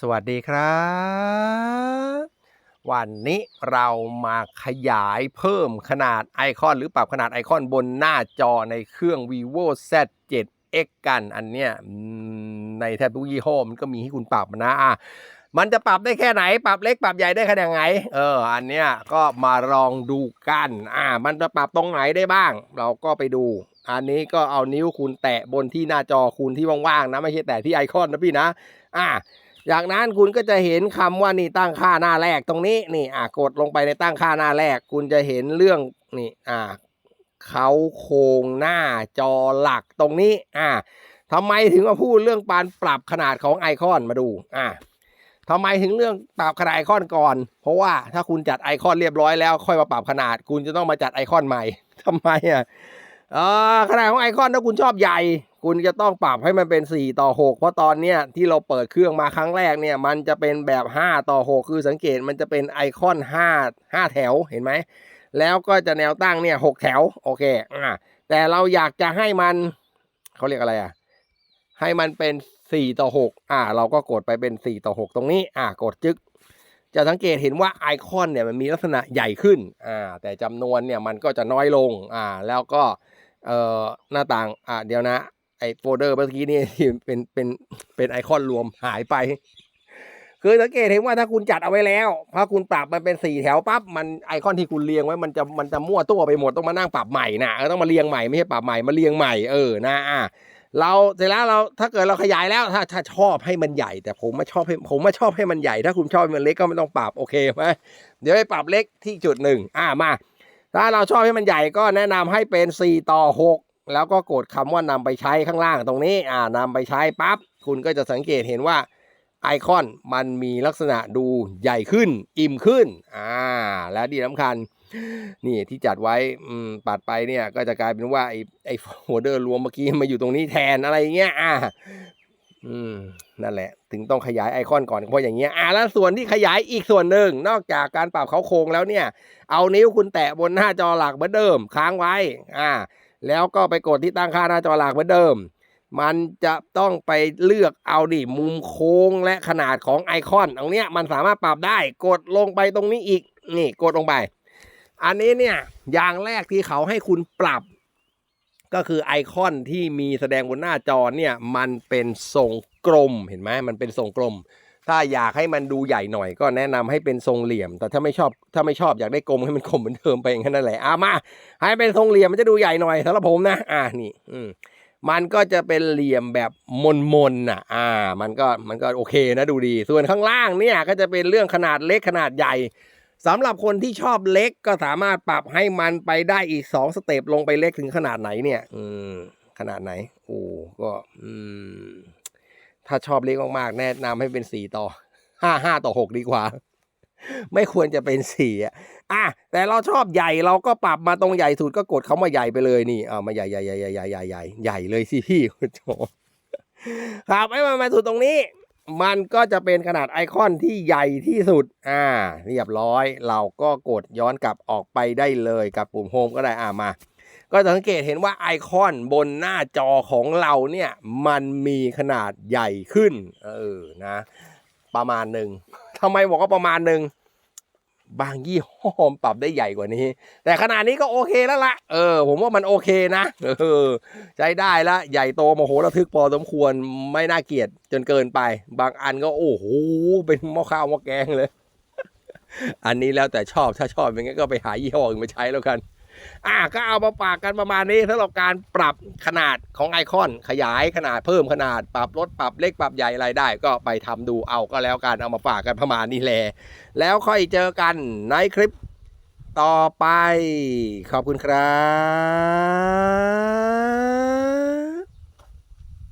สวัสดีครับ วันนี้เรามาขยายเพิ่มขนาดไอคอนหรือปรับขนาดไอคอนบนหน้าจอในเครื่อง vivo z 7 x กันอันเนี้ยในแทบทุกยี่ห้อมันก็มีให้คุณปรับนะอะมันจะปรับได้แค่ไหน ปรับเล็กปรับใหญ่ได้ขนาดไหนเอออันเนี้ยก็มาลองดูกันอ่ามันจะปรับตรงไหนได้บ้าง เราก็ไปดูอันนี้ก็เอานิ้วคุณแตะบนที่หน้าจอคุณที่ว่างๆนะ ไม่ใช่แตะที่ไอคอนนะพี่นะ อ่า จากนั้นคุณก็จะเห็นคำว่านี่ตั้งค่าหน้าแรกตรงนี้นี่อ่ากดลงไปในตั้งค่าหน้าแรก คุณจะเห็นเรื่องนี่อ่าเขาโครงหน้าจอหลักตรงนี้อ่าทำไมถึงมาพูดเรื่องการปรับขนาดของไอคอนมาดูอ่าทำไมถึงเรื่องปรับขนาดไอคอนก่อน เพราะว่าถ้าคุณจัดไอคอนเรียบร้อยแล้วค่อยมาปรับขนาด คุณจะต้องมาจัดไอคอนใหม่ทำไมอะเออขนาดของไอคอนถ้าคุณชอบใหญ่ คุณจะต้องปรับให้มันเป็น 4 ต่อ 6 เพราะตอนเนี้ยที่เราเปิดเครื่องมาครั้งแรกเนี่ย มันจะเป็นแบบ 5 ต่อ 6 คือสังเกตมันจะเป็นไอคอน 5 5 แถวเห็นไหม แล้วก็จะแนวตั้งเนี่ย6แถว โอเคอ่าแต่เราอยากจะให้มันเขาเรียกอะไรอะ ให้มันเป็น 4 ต่อ 6 อ่า เราก็กดไปเป็น 4 ต่อ 6 ตรงนี้ อ่ากดจึ๊กจะสังเกตเห็นว่าไอคอนเนี่ยมันมีลักษณะใหญ่ขึ้นอ่าแต่จำนวนเนี่ยมันก็จะน้อยลงอ่าแล้วก็เอ่อหน้าต่างอ่าเดี๋ยวนะ ไอโฟลเดอร์เมื่อกี้นี่ที่เป็นเป็นเป็นไอคอนรวมหายไป คือสังเกตเห็นว่าถ้าคุณจัดเอาไว้แล้วถ้าคุณปรับมันเป็นสี่แถวปั๊บมันไอคอนที่คุณเรียงไว้มันจะมันจะมั่วตัวไปหมดต้องมานั่งปรับใหม่นะเออต้องมาเรียงใหม่ไม่ใช่ปรับใหม่มาเรียงใหม่เออนะอะเราเสร็จแล้วเราถ้าเกิดเราขยายแล้วถ้าถ้าชอบให้มันใหญ่ แต่ผมไม่ชอบให้ผมไม่ชอบให้มันใหญ่ ถ้าคุณชอบให้มันเล็กก็ไม่ต้องปรับโอเคไหมเดี๋ยวไปปรับเล็กที่จุดหนึ่งอ่ามา ถ้าเราชอบให้มันใหญ่ก็แนะนำให้เป็น 4 ต่อ 6 แล้วก็กดคำว่านำไปใช้ข้างล่างตรงนี้อ่านำไปใช้ปั๊บคุณก็จะสังเกตเห็นว่าไอคอนมันมีลักษณะดูใหญ่ขึ้น อิ่มขึ้นอ่าและดีสำคัญ นี่ที่จัดไว้ปัดไปเนี่ยก็จะกลายเป็นว่าไอไอโฟลเดอร์รวมเมื่อกี้มาอยู่ตรงนี้แทนอะไรเงี้ยอ่าอืมนั่นแหละ ถึงต้องขยายไอคอนก่อนเพราะอย่างเงี้ยอ่าแล้วส่วนที่ขยายอีกส่วนหนึ่งนอกจากการปรับเขาโครงแล้วเนี่ย เอานิ้วคุณแตะบนหน้าจอหลักเหมือนเดิมค้างไว้ อ่า แล้วก็ไปกดที่ตั้งค่าหน้าจอหลักเหมือนเดิม มันจะต้องไปเลือกเอาดิมุมโค้งและขนาดของไอคอนตรงเนี้ยมันสามารถปรับได้กดลงไปตรงนี้อีกนี่กดลงไป อันนี้เนี่ยอย่างแรกที่เขาให้คุณปรับ ก็คือไอคอนที่มีแสดงบนหน้าจอเนี่ยมันเป็นทรงกลมเห็นไหมมันเป็นทรงกลม ถ้าอยากให้มันดูใหญ่หน่อยก็แนะนำให้เป็นทรงเหลี่ยม แต่ถ้าไม่ชอบถ้าไม่ชอบอยากได้กลมให้มันกลมเหมือนเดิมไปอย่างนั้นนั่นแหละอะมา ให้เป็นทรงเหลี่ยมมันจะดูใหญ่หน่อยสำหรับผมนะ อ่านี่อืมมันก็จะเป็นเหลี่ยมแบบมนมนๆน่ะ อ่า มันก็มันก็โอเคนะดูดี ส่วนข้างล่างเนี่ยก็จะเป็นเรื่องขนาดเล็กขนาดใหญ่สำหรับคนที่ชอบเล็กก็สามารถปรับให้มันไปได้อีกสองสเต็ปลงไปเล็กถึงขนาดไหนเนี่ย อืมขนาดไหน โอ้ก็ ถ้าชอบเล็กมากๆ แนะนำให้เป็นสี่ต่อห้าห้าต่อหกดีกว่า ไม่ควรจะเป็นสี่อะอะแต่เราชอบใหญ่เราก็ปรับมาตรงใหญ่สุดก็กดเขามาใหญ่ไปเลยนี่เอามาใหญ่ใหญ่ใหญ่ใหญ่ใหญ่ใหญ่ใหญ่ใหญ่เลยสิพี่คุณโจครับไอ้มันมาสุดตรงนี้ มันก็จะเป็นขนาดไอคอนที่ใหญ่ที่สุด อ่า เรียบร้อย เราก็กดย้อนกลับออกไปได้เลยกับปุ่มโฮมก็ได้อ่ามา ก็สังเกตเห็นว่าไอคอนบนหน้าจอของเราเนี่ยมันมีขนาดใหญ่ขึ้นเออนะประมาณหนึ่งทำไมบอกว่าประมาณหนึ่งบางยี่ห้อมปรับได้ใหญ่กว่านี้ แต่ขนาดนี้ก็โอเคแล้วละเออ ผมว่ามันโอเคนะเออใช้ได้ละใหญ่โตมโหระทึกพอสมควรไม่น่าเกลียดจนเกินไป บางอันก็โอ้โหเป็นหม้อข้าวหม้อแกงเลย อันนี้แล้วแต่ชอบถ้าชอบอย่างงี้ก็ไปหายี่ห้ออื่นมาใช้แล้วกัน อ่าก็เอามาปากกันประมาณนี้สำหรับการปรับขนาดของไอคอน ขยายขนาดเพิ่มขนาดปรับลดปรับเล็กปรับใหญ่อะไรได้ ก็ไปทำดูเอาก็แล้วกันเอามาฝากกันประมาณนี้แหละแล้วค่อยเจอกันในคลิปต่อไป ขอบคุณครับ